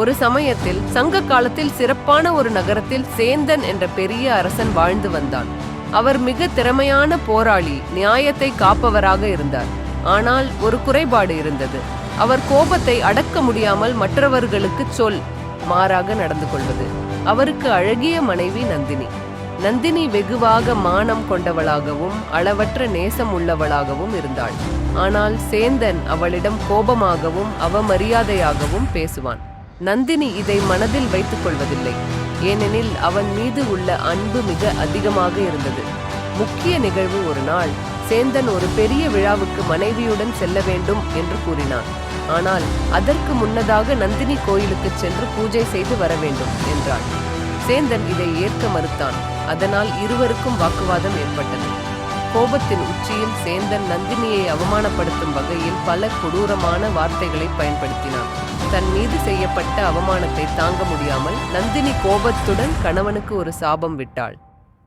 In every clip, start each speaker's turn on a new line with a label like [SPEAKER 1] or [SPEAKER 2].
[SPEAKER 1] ஒரு சமயத்தில் சங்க காலத்தில் சிறப்பான ஒரு நகரத்தில் சேந்தன் என்ற பெரிய அரசன் வாழ்ந்து வந்தான். அவர் மிக திறமையான போராளி நியாயத்தை காப்பவராக இருந்தார். ஆனால் ஒரு குறைபாடு இருந்தது. அவர் கோபத்தை அடக்க முடியாமல் மற்றவர்களுக்கு சொல் மாறாக நடந்து கொள்வது. அவருக்கு அழகிய மனைவி நந்தினி. நந்தினி வெகுவாக மானம் கொண்டவளாகவும் அளவற்ற நேசம் உள்ளவளாகவும் இருந்தாள். ஆனால் சேந்தன் அவளிடம் கோபமாகவும் அவமரியாதையாகவும் பேசுவான். நந்தினி இதை மனதில் வைத்துக் கொள்வதில்லை ஏனெனில் அவன் மீது உள்ள அன்பு மிக அதிகமாக இருந்தது. முக்கிய நிகழ்வு ஒரு நாள் சேந்தன் ஒரு பெரிய விழாவுக்கு மனைவியுடன் செல்ல வேண்டும் என்று கூறினான். ஆனால் அதற்கு முன்னதாக நந்தினி கோயிலுக்கு சென்று பூஜை செய்து வர வேண்டும் என்றான் சேந்தன் இதை ஏற்க மறுத்தான். அதனால் இருவருக்கும் வாக்குவாதம் ஏற்பட்டது. கோபத்தின் உச்சியில் சேந்தன் நந்தினியை அவமானப்படுத்தும் வகையில் பல கொடூரமான வார்த்தைகளை பயன்படுத்தினான். தன் மீது செய்யப்பட்ட அவமானத்தை தாங்க முடியாமல் நந்தினி கோபத்துடன் கணவனுக்கு ஒரு சாபம் விட்டாள்.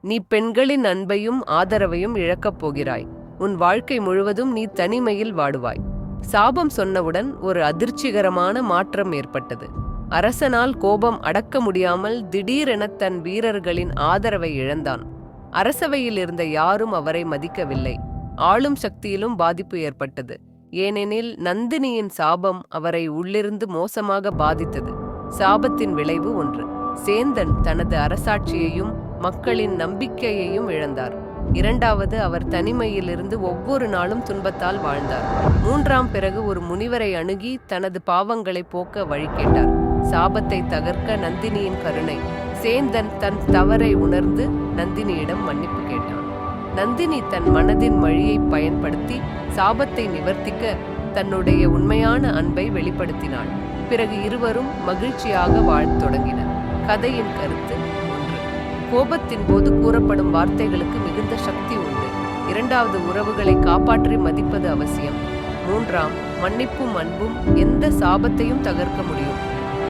[SPEAKER 1] நீ பெண்களின் அன்பையும் ஆதரவையும் இழக்கப் போகிறாய். உன் வாழ்க்கை முழுவதும் நீ தனிமையில் வாடுவாய். சாபம் சொன்னவுடன் ஒரு அதிர்ச்சிகரமான மாற்றம் ஏற்பட்டது. அரசனால் கோபம் அடக்க முடியாமல் திடீரென தன் வீரர்களின் ஆதரவை இழந்தான். அரசவையில் இருந்த யாரும் அவரை மதிக்கவில்லை. ஆளும் சக்தியிலும் பாதிப்பு ஏற்பட்டது. ஏனெனில் நந்தினியின் சாபம் அவரை உள்ளிருந்து மோசமாக பாதித்தது. சாபத்தின் விளைவு ஒன்று. சேந்தன் தனது அரசாட்சியையும் மக்களின் நம்பிக்கையையும் இழந்தார். இரண்டாவது அவர் தனிமையிலிருந்து ஒவ்வொரு நாளும் துன்பத்தால் வாழ்ந்தார். மூன்றாம் பிறகு ஒரு முனிவரை அணுகி தனது பாவங்களை போக்க வழி கேட்டார். சாபத்தை தகர்க்க நந்தினியின் கருணை. சேந்தன் தன் தவறை உணர்ந்து நந்தினியிடம் மன்னிப்பு கேட்டான். நந்தினி தன் மனதின் வழியை பயன்படுத்தி சாபத்தை நிவர்த்திக்க தன்னுடைய உண்மையான அன்பை வெளிப்படுத்தினாள். பிறகு இருவரும் மகிழ்ச்சியாக வாழத் தொடங்கினர். கதையின் கருத்து ஒன்று. கோபத்தின் போது கூறப்படும் வார்த்தைகளுக்கு மிகுந்த சக்தி உண்டு. இரண்டாவது உறவுகளை காப்பாற்றி மதிப்பது அவசியம். மூன்றாம் மன்னிப்பும் அன்பும் எந்த சாபத்தையும் தகர்க்க முடியும்.